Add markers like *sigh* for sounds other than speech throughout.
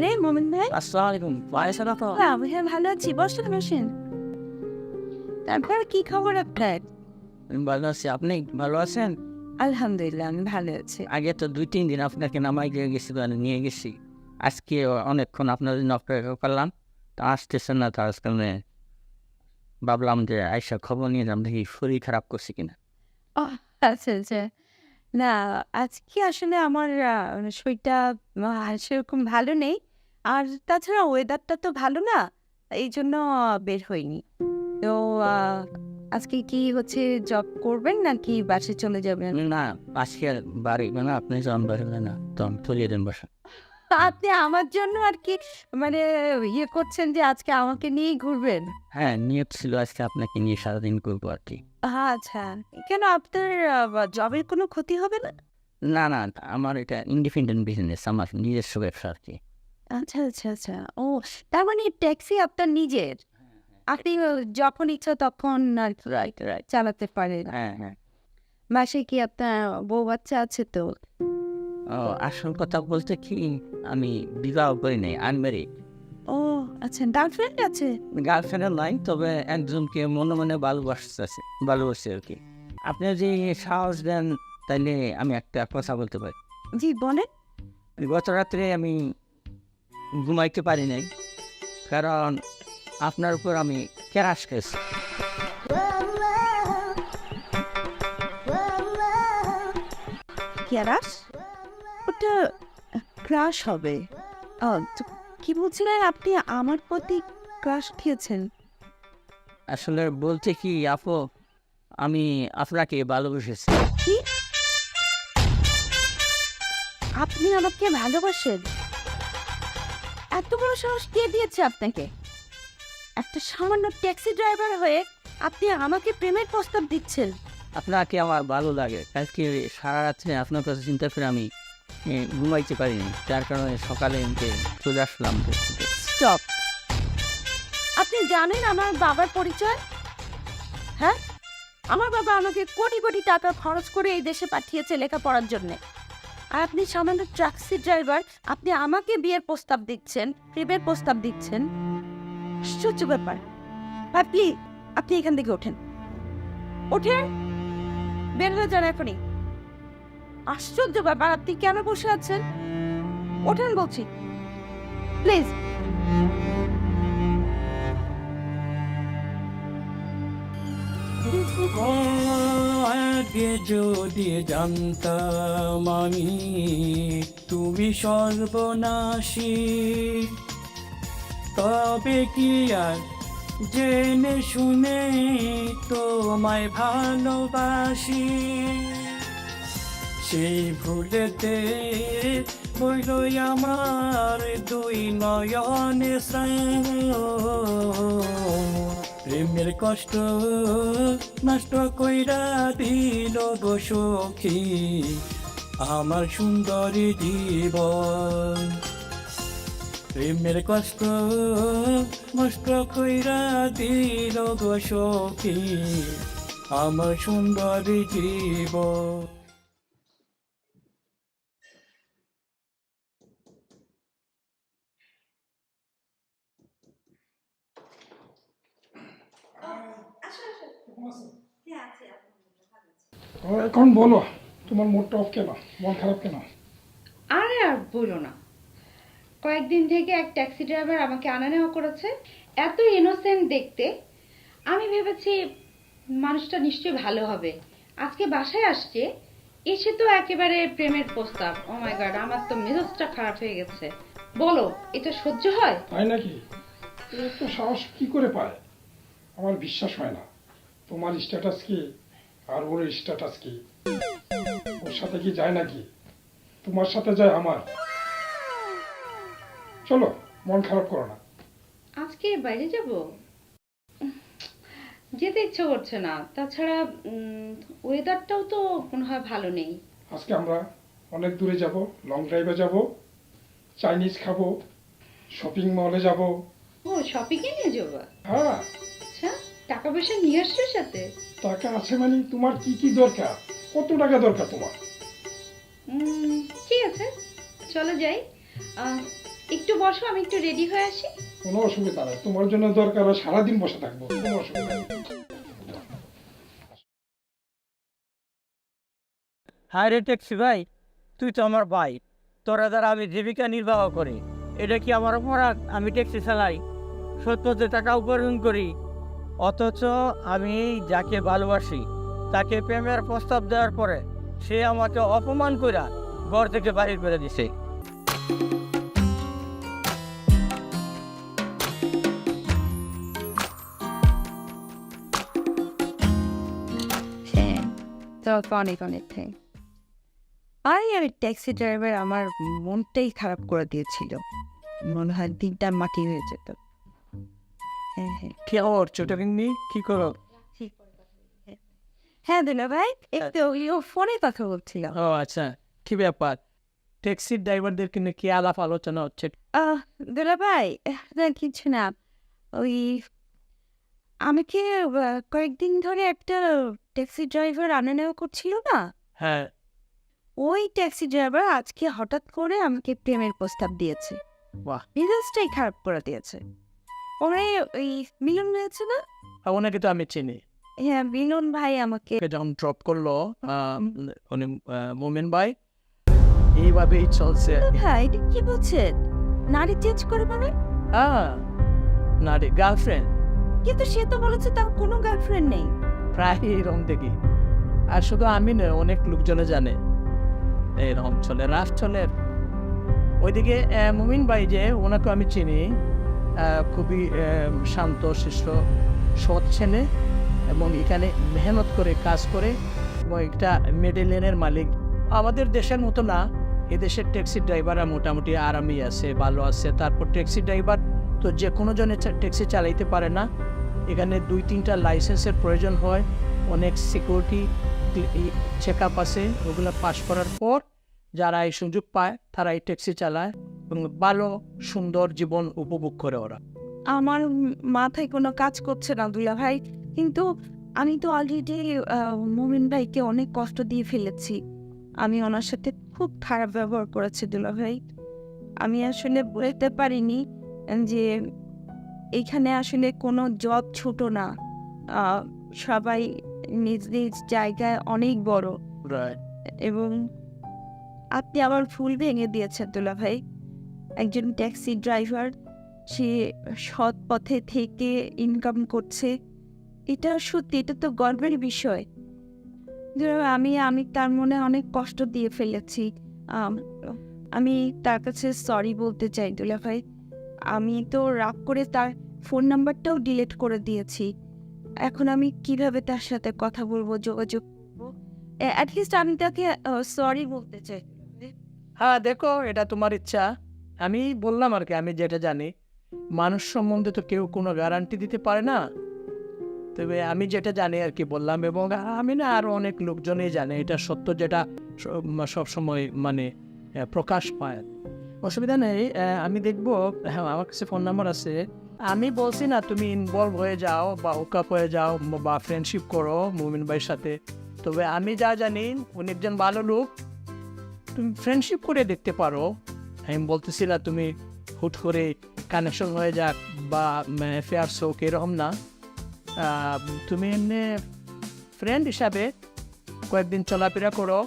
আরে মোমিন ভাই। আসসালামু আলাইকুম হ্যাঁ হ্যাঁ ভালো আছি। বসেন বসেন তারপর কি খবর আপনার? আমি ভালো আছি। আপনি ভালো আছেন? আলহামদুলিল্লাহ আমি ভালো আছি। আগে তো দুই তিন দিন আপনাকে নামাই দিয়ে গেছি মানে নিয়ে গেছি। আজকে অনেকক্ষণ আপনার জন্য অপেক্ষা করলাম। তা আসতেছেন না তার ভাবলাম যে আইসা খবর নিয়ে যাম দেখি শরীর খারাপ করছে কিনা। ও আচ্ছা আচ্ছা। না আজকে আসলে আমার মানে শরীরটা সেরকম ভালো নেই। আর তাছাড়া ওয়েদারটা তো ভালো না এই জন্য বের হইনি। তো আজকে কি হচ্ছে জব করবেন নাকি বাসে চলে যাবেন? না আজকে আর বাড়ি না আপনি যখন বাড়ি না তখন চলিয়ে দেন বাসা আপনি আমার জন্য আর কি মানে ইয়ে করছেন যে আজকে আমাকে নিয়েই ঘুরবেন? হ্যাঁ নিয়ত ছিল আজকে আপনাকে নিয়ে সারাদিন করব আর কি। আচ্ছা কেন আপনার জবের কোনো ক্ষতি হবে না? না না আমার এটা ইন্ডিপেন্ডেন্ট বিজনেস আমার নিজস্ব ব্যবসা আর কি। আচ্ছা আচ্ছা আচ্ছা। ও তার মানে ট্যাক্সি আপনার নিজের? আপনি যখন ইচ্ছা তখন রাইট রাইট চালাতে পারেন। হ্যাঁ হ্যাঁ। বাসায় কি আপনার বউ বাচ্চা আছে তো? ও আসল কথা বলতে কি আমি বিবাহ করি নাই আনমেরিড ও আচ্ছা গার্লফ্রেন্ড আছে? গার্লফ্রেন্ড নাই তবে একজনকে মনে মনে ভালোবাসতেছে ভালোবাসি আর কি। আপনি যদি সাহস দেন তাইলে আমি একটা কথা বলতে পারি। জি বলেন। গত রাত্রে আমি ঘুমাইতে পারি নাই কারণ আপনার উপর আমি ক্যারাস খেয়েছি। ক্যারাস ওটা ক্রাশ হবে। কি বলছিলেন আপনি? আমার প্রতি ক্রাশ খেয়েছেন। আসলে বলতে কি আপু আমি আপনাকে ভালোবেসেছি। আপনি আমাকে ভালোবাসেন? এত বড় সাহস কে দিয়েছে আপনাকে? একটা সামান্য ট্যাক্সি ড্রাইভার হয়ে আপনি আমাকে প্রেমের প্রস্তাব দিচ্ছেন। আপনাকে আমার ভালো লাগে। কালকে সারা রাত্রে আপনার কাছে চিন্তা করে আমি ঘুমাইতে পারিনি। যার কারণে সকালে চলে আসলাম। স্টপ। আপনি জানেন আমার বাবার পরিচয়? হ্যাঁ? আমার বাবা আমাকে কোটি কোটি টাকা খরচ করে এই দেশে পাঠিয়েছে লেখাপড়ার জন্য। আর আপনি সামান্য ট্যাক্সি ড্রাইভার, আপনি আমাকে বিয়ের প্রস্তাব দিচ্ছেন, প্রেমের প্রস্তাব দিচ্ছেন। আশ্চর্য ব্যাপার। আপনি আপনি এখান থেকে ওঠেন। ওঠেন। বের হয়ে যান এখনই। আশ্চর্য ব্যাপার, আপনি কেন বসে আছেন? ওঠেন বলছি। প্লিজ আগে যদি জানতাম আমি, তুমি সর্বনাশী তবে কি আর জেনে শুনে তোমায় ভালোবাসি সেই ভুলেতে বইল আমার দুই নয়নে স্রাব। প্রেমের কষ্ট নষ্ট কইরা দিল গো সখী, আমার সুন্দরী জীবন। প্রেমের কষ্ট নষ্ট কইরা দিল গো সখী, আমার সুন্দরী জীবন। এখন বলো তোমার মুডটা অফ কেন? মন খারাপ কেন? আরে আর বলো না। কয়েকদিন থেকে এক ট্যাক্সি ড্রাইভার আমাকে আনা নেওয়া করেছে। এত ইনোসেন্ট দেখতে। আমি ভেবেছি মানুষটা নিশ্চয়ই ভালো হবে। আজকে বাসায় আসছে। এসে তো একেবারে প্রেমের প্রস্তাব। ও মাই গড আমার তো মেজাজটা খারাপ হয়ে গেছে। বলো এটা সহ্য হয়? তাই নাকি? একটু সাহস কি করে পায়? আমার বিশ্বাস হয় না। তোমার স্ট্যাটাস কি? আর ওর স্ট্যাটাস কি? ওর সাথে কি যায় নাকি? তোমার সাথে যায় আমার। চলো মন খারাপ করো না। আজকে বাইরে যাব? যেতে ইচ্ছে করছে না। তাছাড়া ওয়েদারটাও তো মনে হয় ভালো নেই। আজকে আমরা অনেক দূরে যাব লং ড্রাইভে যাব চাইনিজ খাব শপিং মলে যাব। ও শপিং এ নিয়ে যাব? হ্যাঁ। টাকা পয়সা নিয়ে আসছো সাথে? টাকা আছে মানে তোমার কি কি দরকার? কত টাকা দরকার তোমার? ঠিক আছে চলো যাই। একটু বসো আমি একটু রেডি হয়ে আসি। কোনো অসুবিধা নেই তোমার জন্য দরকার হয় সারাদিন বসে থাকব কোনো অসুবিধা নেই। হায় রে ট্যাক্সি ভাই তুই তো আমার ভাই। তোরা দ্বারা আমি জীবিকা নির্বাহ করি। এটা কি আমার অপরাধ? আমি ট্যাক্সি চালাই। সত্যতে টাকা উপার্জন করি। অথচ আমি যাকে ভালোবাসি, তাকে প্রেমের প্রস্তাব দেওয়ার পরে সে আমাকে অপমান কইরা ঘর থেকে বাহির করে দিছে। আরে আমি ট্যাক্সি ড্রাইভার আমার মনটাই খারাপ করে দিয়েছিল। মনে হয় দিনটা মাটি হয়ে যেত। হ্যাঁ হ্যাঁ। কি খবর ছোটকিন্নি কি করো। হ্যাঁ দিলা ভাই একটু ও ফোনে কথা বলছিল ও আচ্ছা কি ব্যাপার? ট্যাক্সি ড্রাইভারদের কিন্তু কি আলাপ আলোচনা হচ্ছে? আহ দুলা ভাই আহ, না, কিছু না। ওই আমাকে আহ, কয়েকদিন ধরে একটা ট্যাক্সি ড্রাইভার আনা নেওয়া করছিল না? হ্যাঁ। ওই ট্যাক্সি ড্রাইভার আজকে হঠাৎ করে আমাকে প্রেমের প্রস্তাব দিয়েছে। বাহ। মেজাজটাই খারাপ করে দিয়েছে। ওরে ওই মিলন রয়েছে না? আর ওনাকে তো আমি চিনি। হ্যাঁ মিলন ভাই আমাকে। যখন ড্রপ করল উনি মোমেন ভাই এইভাবেই চলছে। ভাই এটা কি বলছেন? নারী চেঞ্জ করে মানে? হ্যাঁ না গার্লফ্রেন্ড কিন্তু সে তো বলেছে তার কোনো গার্লফ্রেন্ড নেই। প্রায় এরকম দেখি। আর শুধু আমি নয় অনেক লোকজনে জানে। এরকম চলে রাস চলে। ওইদিকে মুমিন ভাই যে ওনাকে আমি চিনি। খুবই শান্ত, শিষ্ট, সৎ ছেলে এবং এখানে মেহনত করে, কাজ করে এবং একটা মেডেলিয়ানের মালিক। আমাদের দেশের মতো না এদেশের ট্যাক্সি ড্রাইভাররা মোটামুটি আরামই আছে, ভালো আছে। তারপর ট্যাক্সি ড্রাইভার তো যে কোনো জনে ট্যাক্সি চালাইতে পারে না। এখানে দুই তিনটা লাইসেন্সের প্রয়োজন হয়, অনেক সিকিউরিটি চেক আপ আছে, ওগুলো পাস করার পর যারা এই সুযোগ পায়, তারা এই ট্যাক্সি চালায়। ভালো সুন্দর জীবন উপভোগ করে ওরা। আমার মাথায় কোনো কাজ করছে না দুলা ভাই কিন্তু আমি তো অলরেডি মোমিন ভাইকে অনেক কষ্ট দিয়ে ফেলেছি। আমি ওনার সাথে খুব খারাপ ব্যবহার করেছি দুলা ভাই। আমি আসলে বলতে পারিনি যে এইখানে আসলে কোনো জব ছোট না। সবাই নিজ নিজ জায়গায় অনেক বড়। এবং আপনি আমার ফুল ভেঙে দিয়েছেন দুলা ভাই। একজন ট্যাক্সি ড্রাইভার, সে সৎ পথে থেকে ইনকাম করছে। এটা সত্যি, এটা তো গর্বের বিষয়। আমি আমি তার মনে অনেক কষ্ট দিয়ে ফেলেছি। আমি তার কাছে সরি বলতে চাই দুলা ভাই। আমি তো রাগ করে তার ফোন নাম্বারটাও ডিলিট করে দিয়েছি। এখন আমি কীভাবে তার সাথে কথা বলব, যোগাযোগ করব? অ্যাটলিস্ট আমি তাকে সরি বলতে চাই। হ্যাঁ দেখো, এটা তোমার ইচ্ছা। আমি বললাম আর কি, আমি যেটা জানি, মানুষ সম্বন্ধে তো কেউ কোনো গ্যারান্টি দিতে পারে না। তবে আমি যেটা জানি আর কি বললাম এবং আমি না আরও অনেক লোকজনই জানে, এটা সত্য যেটা সব সময় মানে প্রকাশ পায়। অসুবিধা নেই আমি দেখব হ্যাঁ আমার কাছে ফোন নাম্বার আছে। আমি বলছি না তুমি ইনভলভ হয়ে যাও বা ওকাপ হয়ে যাও বা ফ্রেন্ডশিপ করো মুমিন ভাইয়ের সাথে। তবে আমি যা জানি উনি একজন ভালো লোক, তুমি ফ্রেন্ডশিপ করে দেখতে পারো। আমি বলতেছিলাম তুমি হুট করে কানেকশন হয়ে যাক বা ফেয়ার শোক এরকম না। তুমি এমনি ফ্রেন্ড হিসাবে কয়েকদিন চলাফেরা করো,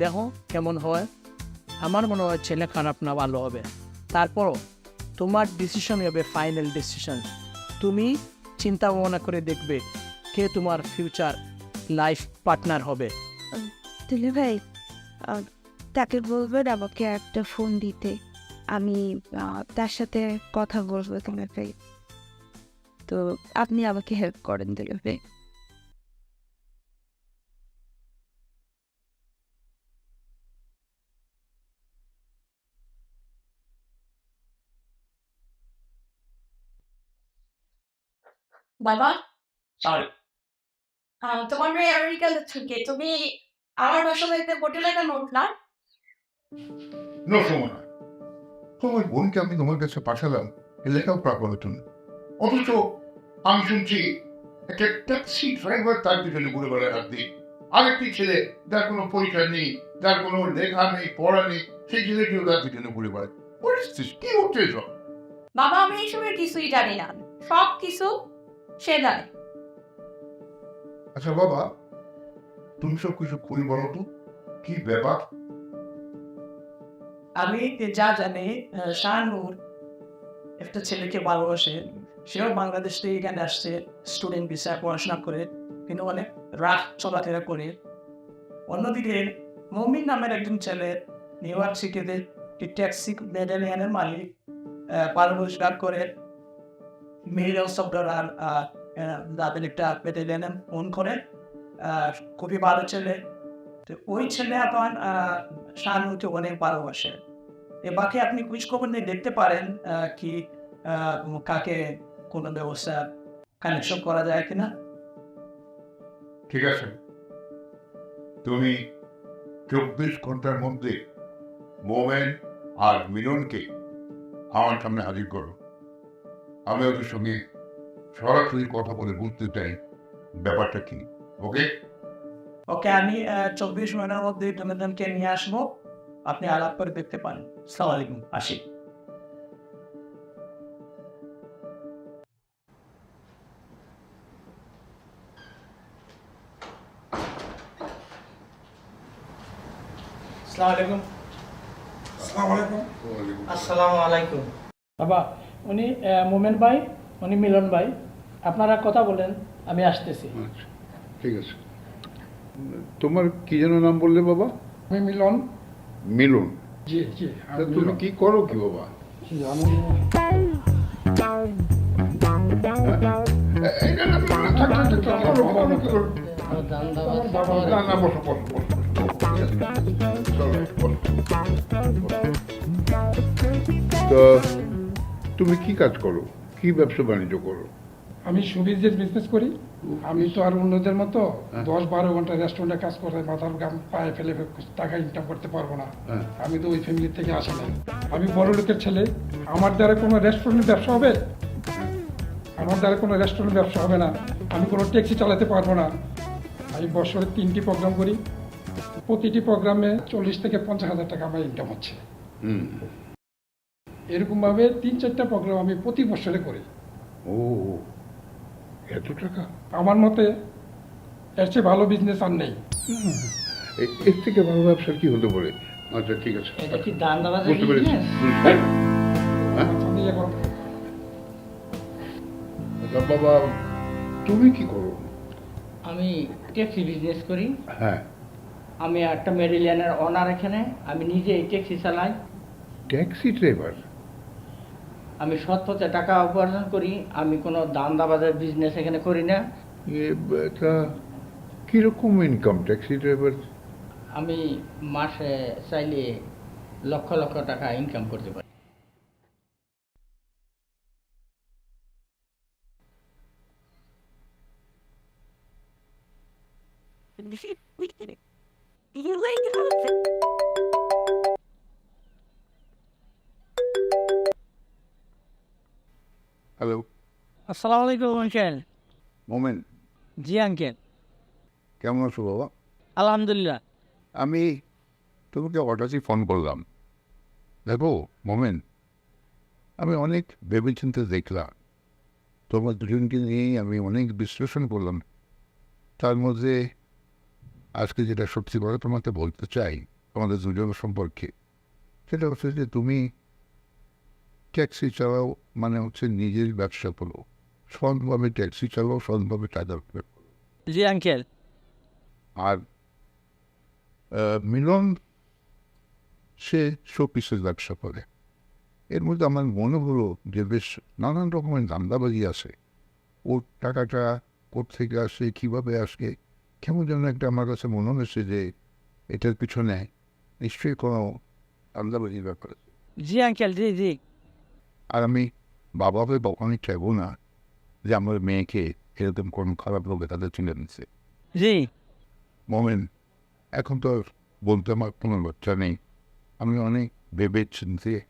দেখো কেমন হয়। আমার মনে হয় ছেলে খারাপ না, ভালো হবে। তারপরও তোমার ডিসিশন হবে ফাইনাল ডিসিশন তুমি চিন্তা ভাবনা করে দেখবে কে তোমার ফিউচার লাইফ পার্টনার হবে। তুলে ভাই তাকে বলবেন আমাকে একটা ফোন দিতে। আমি তার সাথে কথা বলব ভাই তো আপনি আমাকে হেল্প করেন ভাই বাবা তোমার মেয়ে আমেরিকান থেকে তুমি আমার বাসা বাড়িতে হোটেলে কেন উঠলা নো সময় তোমার বোনকে আমি তোমার কাছে পাঠালাম। লেখাও প্রাপলটন অথচ আমি শুনছি একটা ট্যাক্সি ড্রাইভার তার পিছনে ঘুরে বেড়ায় দিন আরেকটি ছেলে যার কোনো পরীক্ষা নেই যার কোনো লেখা নেই পড়া নেই সেই ছেলেটিও তার পিছনে ঘুরে বেড়ায়। What is this? কি হচ্ছে এসব? বাবা আমি এইসবের কিছুই জানি না। সব কিছু সে জানে। আচ্ছা বাবা তুমি সব কিছু খুলে বলো তো। কি ব্যাপার? আমি যা জানি শাহানুর একটা ছেলেকে ভালোবাসে সেও বাংলাদেশ থেকে এখানে আসছে স্টুডেন্ট ভিসায় পড়াশোনা করে কিন্তু অনেক রাত চলাফেরা করে। অন্যদিকে মমিন নামের একজন ছেলে নিউ ইয়র্ক সিটিতে ট্যাক্সি মেডেলিয়ানের মালিক পারমিশন করে মেরিল শব্দর আর আহ, আহ, তাদের একটা মেডেলিয়ানের ফোন করে খুবই ভালো ছেলে। তো ওই ছেলে এখন শাহানুকে অনেক ভালোবাসে। এ বাকি আপনি কুইজ খবর নিয়ে দেখতে পারেন কি কাকে কোনো ব্যবস্থা কানেকশন করা যায় কিনা। ঠিক আছে। তুমি চব্বিশ ঘণ্টার মধ্যে মোমেন আর মিলনকে আমার সামনে হাজির করো। আমি ওদের সঙ্গে সরাসরি কথা বলে বুঝতে চাই ব্যাপারটা কি ওকে? ওকে আমি চব্বিশ মিনিটের মধ্যে তোমাদেরকে নিয়ে আসব। আপনি আলাপ করে দেখতে পারেন। সালাম আলাইকুম আসি। আলাইকুম। আসসালামু আলাইকুম। আসসালামু আলাইকুম। বাবা উনি মোমেন ভাই উনি মিলন ভাই। আপনারা কথা বলেন আমি আসতেছি। আচ্ছা ঠিক আছে। তোমার কি যেন নাম বললে বাবা? আমি মিলন। মিলন। জি জি তা তুমি কি করো কি বাবা? আমি। তো তুমি কি কাজ করো? কি ব্যবসা বাণিজ্য করো? আমি সুবিজের বিজনেস করি আমি তো আর অন্যদের মতো দশ বারো ঘণ্টা রেস্টুরেন্টে কাজ করে মাথার গাম পায়ে ফেলে টাকা ইনকাম করতে পারব না। হ্যাঁ। আমি তো ওই ফ্যামিলি থেকে আসি না। আমি বড় লোকের ছেলে আমার দ্বারা কোনো রেস্টুরেন্ট ব্যবসা হবে? আমার দ্বারা কোনো রেস্টুরেন্ট ব্যবসা হবে না। আমি কোনো ট্যাক্সি চালাতে পারব না। আমি বছরে তিনটি প্রোগ্রাম করি। প্রতিটি প্রোগ্রামে চল্লিশ থেকে পঞ্চাশ হাজার টাকা আমার ইনকাম হচ্ছে। এরকমভাবে তিন চারটা প্রোগ্রাম আমি প্রতি বছরে করি। ও। এত টাকা? আমার মতে এর চেয়ে ভালো বিজনেস আর নেই। এর থেকে ভালো ব্যবসা কি হতে পারে আচ্ছা ঠিক আছে। এটা কি দান্দাবাজের বুঝতে পেরেছি। business? হ্যাঁ? হ্যাঁ? আমি এখন আচ্ছা, বাবা তুমি কি করো? আমি ট্যাক্সি বিজনেস করি। হ্যাঁ। আমি একটা মেরিলিয়ানের অনার এখানে। আমি নিজে ট্যাক্সি চালাই। ট্যাক্সি ড্রাইভার আমি সৎ পথে টাকা উপার্জন করি আমি কোনো দান্দাবাজের বিজনেস এখানে করি না। এটা কীরকম ইনকাম ট্যাক্সি ড্রাইভার আমি মাসে চাইলে লক্ষ লক্ষ টাকা ইনকাম করতে পারি। *laughs* আসসালামু আলাইকুম আঙ্কেল। মোমেন। জি আঙ্কেল। কেমন আছো বাবা? আলহামদুলিল্লাহ। আমি তোমাকে হঠাৎই ফোন করলাম। দেখো মোমেন আমি অনেক ভেবেচিন্তে দেখলাম। তোমার দুজনকে নিয়েই আমি অনেক বিশ্লেষণ করলাম। তার মধ্যে আজকে যেটা সত্যি করে তোমাকে বলতে চাই তোমাদের দুজনের সম্পর্কে সেটা হচ্ছে যে তুমি ট্যাক্সি চালাও মানে হচ্ছে নিজের ব্যবসা করো। সৎভাবে ট্যাক্সি চালাও সৎভাবে টাকা জি আঙ্কেল আর মিলন সে শোপিসের ব্যবসা করে এর মধ্যে আমার মনে হলো যে বেশ নানান রকমের দান্দাবাজি আছে ওর টাকাটা কোথেকে আসে কীভাবে আসে কেমন যেন একটা আমার কাছে মনে হয়েছে যে এটার পিছনে নিশ্চয়ই কোনো দান্দাবাজির ব্যাপার জি আঙ্কেল জি জি আর আমি বাবাকে কখনই চাইব না যে আমার মেয়েকে এরকম কোনো খারাপ লোকে তাদের চিনে নিচ্ছে। জি। মোমেন এখন তো বলতে আমার কোনো লজ্জা নেই। আমি অনেক ভেবে চিনতে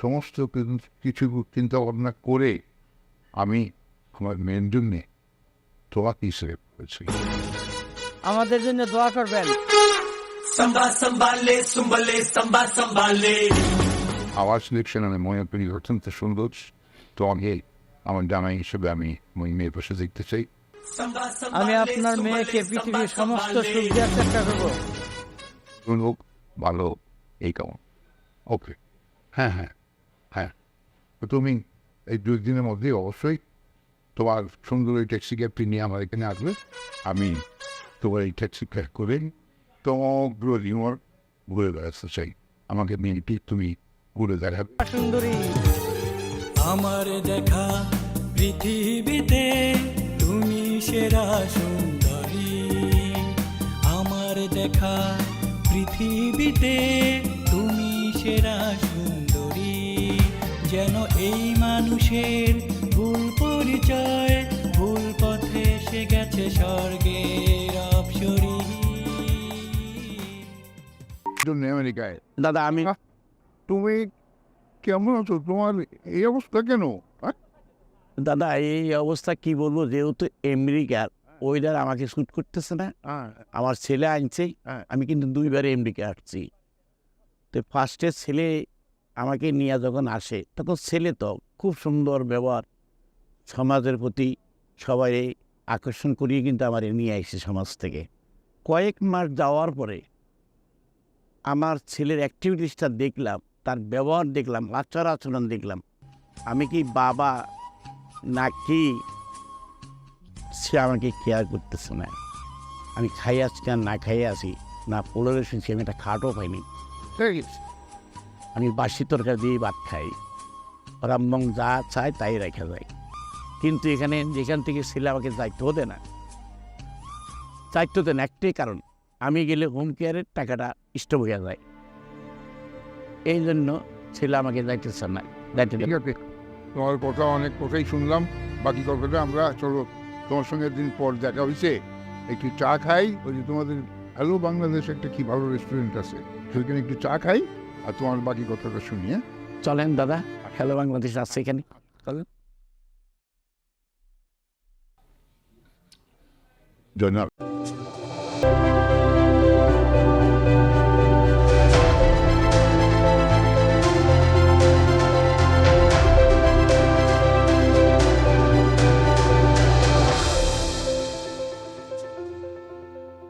সমস্ত কিছু চিন্তা ভাবনা করে আমি আমার মেয়ের জন্যে তোমাকে হিসেবে করেছি। আমাদের জন্য দোয়া করবেন. আমার সিলেকশন আমি মনে করি অত্যন্ত সুন্দর। তো আমি আমার জামাই হিসেবে আমি ওই মেয়ের পাশে দেখতে চাই। আমি আপনার মেয়েকে পৃথিবীর সমস্ত সুখ দেওয়ার চেষ্টা করব। হোক ভালো এই কেমন। ওকে হ্যাঁ হ্যাঁ হ্যাঁ। তুমি এই দুই দিনের মধ্যে অবশ্যই তোমার সুন্দর এই ট্যাক্সি ক্যাবটি নিয়ে আমার এখানে আসবে। আমি তোমার এই ট্যাক্সি ক্যাব করে সমগ্র রিমোট ঘুরে বেড়াতে চাই। আমাকে মেয়েটি তুমি ঘুরে দেখাবে। সুন্দরী। আমার দেখা পৃথিবীতে তুমি সেরা সুন্দরী। আমার দেখা পৃথিবীতে তুমি সেরা সুন্দরী। যেন এই মানুষের ভুল পরিচয় ভুল পথে সে গেছে স্বর্গের অপসরী। আমেরিকায়। দাদা আমি তুমি কেমন আছো? তোমার এই অবস্থা কেন? হ্যাঁ? দাদা এই অবস্থা কি বলব? যেহেতু আমেরিকার ওয়েদার আমাকে শ্যুট করতেছে না হ্যাঁ। আমার ছেলে আনছে হ্যাঁ। আমি কিন্তু দুইবার আমেরিকা আসছি। তো ফার্স্টে ছেলে আমাকে নিয়ে যখন আসে তখন ছেলে তো খুব সুন্দর ব্যবহার। সমাজের প্রতি সবাই আকর্ষণ করিয়ে কিন্তু আমার নিয়ে আসছে সমাজ থেকে। কয়েক মাস যাওয়ার পরে আমার ছেলের অ্যাক্টিভিটিসটা দেখলাম তার ব্যবহার দেখলাম আচার আচরণ দেখলাম। আমি কি বাবা নাকি সে আমাকে কেয়ার করতেছে না? আমি খাই আজকে আর না খাইয়ে আসি না পনেরো শুনছি আমি একটা খাটও পাইনি। ঠিক আছে। আমি বাসি তরকারি দিয়ে ভাত খাই। রামবং যা চায় তাই রেখা যায় কিন্তু এখানে যেখান থেকে ছেলে আমাকে দায়িত্ব হতে না। দায়িত্ব দেন একটাই কারণ আমি গেলে হোম কেয়ারের টাকাটা স্টপ হয়ে যায়। এই জন্য ছেলে আমাকে দায়িত্ব না ঠিক আছে। তোমার কথা অনেক কথাই শুনলাম বাকি কথাটা আমরা চলো তোমার সঙ্গে দিন পর দেখা হয়েছে। একটু চা খাই ওই যে তোমাদের হ্যালো বাংলাদেশ একটা কি ভালো রেস্টুরেন্ট আছে সেখানে একটু চা খাই আর তোমার বাকি কথাটা শুনি হ্যাঁ? চলেন দাদা হ্যালো বাংলাদেশ আসছে এখানে। চলেন। জনাব।